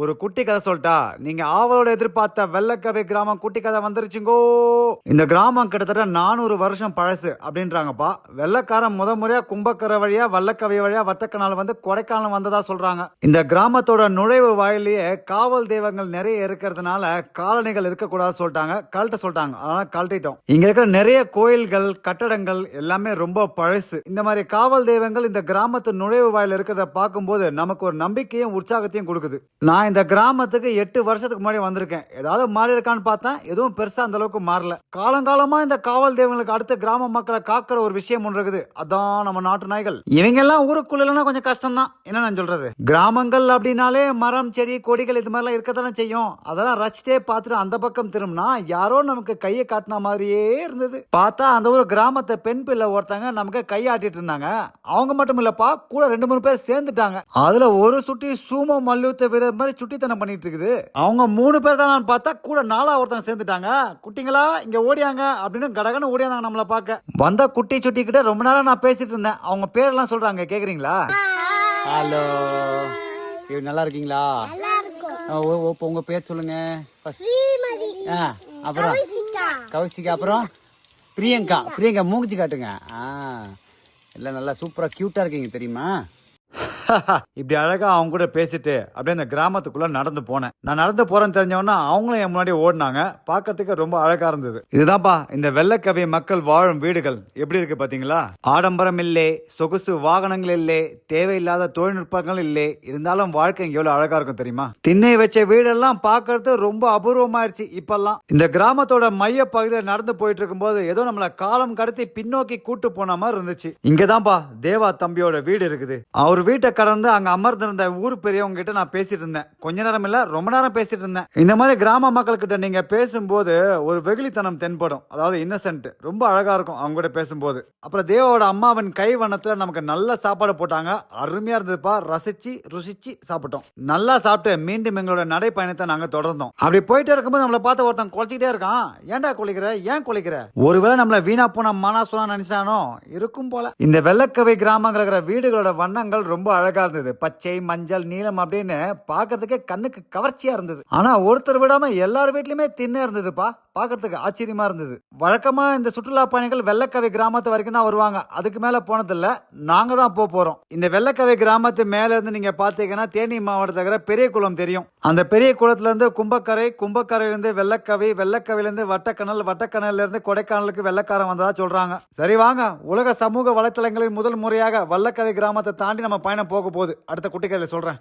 ஒரு குட்டி கதை சொல்லிட்டா நீங்க ஆவலோட எதிர்பார்த்த வெள்ளக்கவை கிராமம் குட்டி கதை வந்துருச்சுங்கோ. இந்த கிராமம் கிட்டத்தட்ட நானூறு வருஷம் பழசு அப்படின்றாங்கப்பா. வெள்ளக்காரன் முத முறையா கும்பக்கரை வழியா வல்லக்கவை வழியா வத்தக்கனால் வந்து கொடைக்கானல் வந்ததா சொல்றாங்க. இந்த கிராமத்தோட நுழைவு வாயிலேயே காவல் தெய்வங்கள் நிறைய இருக்கிறதுனால காலணிகள் இருக்கக்கூடாது சொல்லிட்டாங்க. கழட்ட சொல்லிட்டாங்க. அதனால கழட்டிட்டோம். இங்க இருக்கிற நிறைய கோயில்கள் கட்டடங்கள் எல்லாமே ரொம்ப பழசு. இந்த மாதிரி காவல் தெய்வங்கள் இந்த கிராமத்து நுழைவு வாயில் இருக்கிறத பார்க்கும்போது நமக்கு ஒரு நம்பிக்கையும் உற்சாகத்தையும் கொடுக்குது. நான் நான் இந்த கிராமத்துக்கு எட்டு வருஷத்துக்கு முன்னாடி வந்திருக்கேன். ஏதாவது மாறி இருக்கான்னு பார்த்தேன். எதுவும் பெருசாக அந்த அளவுக்கு மாறல. காலங்காலமா இந்த காவல் தெய்வங்களுக்கு அடுத்து கிராம மக்களை காக்கிற ஒரு விஷயம் ஒன்று இருக்குது. அதான் நம்ம நாட்டு நாய்கள். இவங்க எல்லாம் ஊருக்குள்ள இல்லைன்னா கொஞ்சம் கஷ்டம் தான் என்ன நான் சொல்றது? கிராமங்கள் அப்படின்னாலே மரம் செடி கொடிகள் இது மாதிரிலாம் இருக்கத்தானே செய்யும். அதெல்லாம் ரசிச்சே பார்த்துட்டு அந்த பக்கம் திரும்பினா யாரோ நமக்கு கையை காட்டின மாதிரியே இருந்தது. பார்த்தா அந்த ஒரு கிராமத்தை பெண் பிள்ளை ஒருத்தங்க நமக்கு கையாட்டிட்டு இருந்தாங்க. அவங்க மட்டும் இல்லப்பா கூட ரெண்டு மூணு பேர் சேர்ந்துட்டாங்க. அதுல ஒரு சுட்டி சூமோ மல்யுத்த வீரர் மாதிரி சுட்டித்தனம் பண்ணிட்டு இருக்குது அவங்க மூணு பேர் தான் நான் பார்த்தா கூட நாலா ஒருத்தங்க சேர்ந்துட்டாங்க. குட்டிங்களா இங்க ஓடியாங்க அப்படின்னு கடகன்னு ஓடியாந்தாங்க நம்மள பார்க்க. வந்த குட்டி சுட்டி கிட்ட ரொம்ப நேரம் நான் பேசிட்டு இருந்தேன். அவங்க பேரெல்லாம் சொல்றாங்க கேக்குறீங்களா? ஹலோ. நல்லா இருக்கீங்களா? உங்க பேர் சொல்லுங்க. அப்புறம். கௌசிகா. அப்புறம்? பிரியங்கா. பிரியங்கா. மூஞ்சி காட்டுங்க. ஆ. எல்லாம் நல்லா சூப்பரா கியூட்டா இருக்கீங்க தெரியுமா? இப்படி அழகா அவங்க கூட பேசிட்டு அப்படியே அந்த கிராமத்துக்குள்ள நடந்து போனேன். நான் நடந்து போறேன்னு தெரிஞ்சவொன்னா அவங்களும் என் முன்னாடி ஓடினாங்க. பார்க்கறதுக்கு ரொம்ப அழகா இருந்தது. இதுதான்ப்பா இந்த வெள்ளக்கவி மக்கள் வாழும் வீடுகள். எப்படி இருக்கு பாத்தீங்களா? ஆடம்பரம் இல்லை சொகுசு வாகனங்கள் இல்லை தேவையில்லாத தொழில்நுட்பங்கள் இல்லை. இருந்தாலும் வாழ்க்கை இங்க எவ்வளவு அழகா இருக்கும் தெரியுமா? திண்ணை வச்ச வீடெல்லாம் பார்க்கறது ரொம்ப அபூர்வமாயிருச்சு இப்பெல்லாம். இந்த கிராமத்தோட மைய பகுதியில் நடந்து போயிட்டு இருக்கும்போது ஏதோ நம்மள காலம் கடத்தி பின்னோக்கி கூட்டு போன மாதிரி இருந்துச்சு. இங்கதான்ப்பா தேவா தம்பியோட வீடு இருக்குது. அவர் வீட்டை கடந்து அங்க அமர்ந்திருந்த ஊர் பெரியவங்க கிட்ட நான் பேசிட்டு இருந்தேன். கொஞ்ச நேரம் இல்ல ரொம்ப நேரம் பேசிட்டு இருந்தேன். இந்த மாதிரி கிராம மக்கள் கிட்ட நீங்க பேசும்போது ஒரு வெகுளித்தனம் தென்படும். அதாவது இன்னசென்ட் ரொம்ப அழகா இருக்கும் அவங்க கூட பேசும்போது. அப்புறம் தேவோட அம்மாவின் கை வண்ணத்துல நமக்கு நல்ல சாப்பாடு போட்டாங்க. அருமையா இருந்ததுப்பா. ரசிச்சு ருசிச்சு சாப்பிட்டோம். நல்லா சாப்பிட்டு மீண்டும் எங்களோட நடைப்பயணத்தை நாங்க தொடர்ந்தோம். அப்படி போயிட்டே இருக்கும்போது நம்மளை பார்த்து ஒருத்தன் குலைச்சிக்கிட்டே இருக்கான். ஏன்டா குளிக்கிற? ஏன் குளிக்கிற? ஒருவேளை நம்மள வீணா போன மனாசுனா நினைச்சானோ? இருக்கும் போல. இந்த வெள்ளக்கவை கிராமங்கள் இருக்கிற வீடுகளோட வண்ணங்கள் ரொம்ப அழகா இருந்தது பச்சை மஞ்சள் நீளம் அப்படின்னு பார்க்கறதுக்கே கண்ணுக்கு கவர்ச்சியா இருந்தது. ஆனா ஒருத்தர் விடாம எல்லார் வீட்லயுமே தின்னே இருந்ததுப்பா. பார்க்கறதுக்கு ஆச்சரியமா இருந்தது. வழக்கமா இந்த சுற்றுலா பயணிகள் வெள்ளக்கவை கிராமத்து வரைக்கும் தான் வருவாங்க. அதுக்கு மேல போனதில்ல. நாங்க தான் போக போறோம். இந்த வெள்ளக்கவை கிராமத்து மேல இருந்து நீங்க பாத்தீங்கன்னா தேனி மாவட்டத்தில் இருக்கிற பெரிய குளம் தெரியும். அந்த பெரிய குளத்துல இருந்து கும்பக்கரை கும்பக்கரையிலிருந்து வெள்ளக்கவை வெள்ளக்கவையிலிருந்து வட்டக்கணல் வட்டக்கணல்ல இருந்து கொடைக்கானலுக்கு வெள்ளக்காரன் வந்ததா சொல்றாங்க. சரி வாங்க உலக சமூக வலைத்தளங்களில் முதல் முறையாக வல்லக்கவை கிராமத்தை தாண்டி நம்ம பயணம் போக போகுது. அடுத்த குட்டிக்கதையில சொல்றேன்.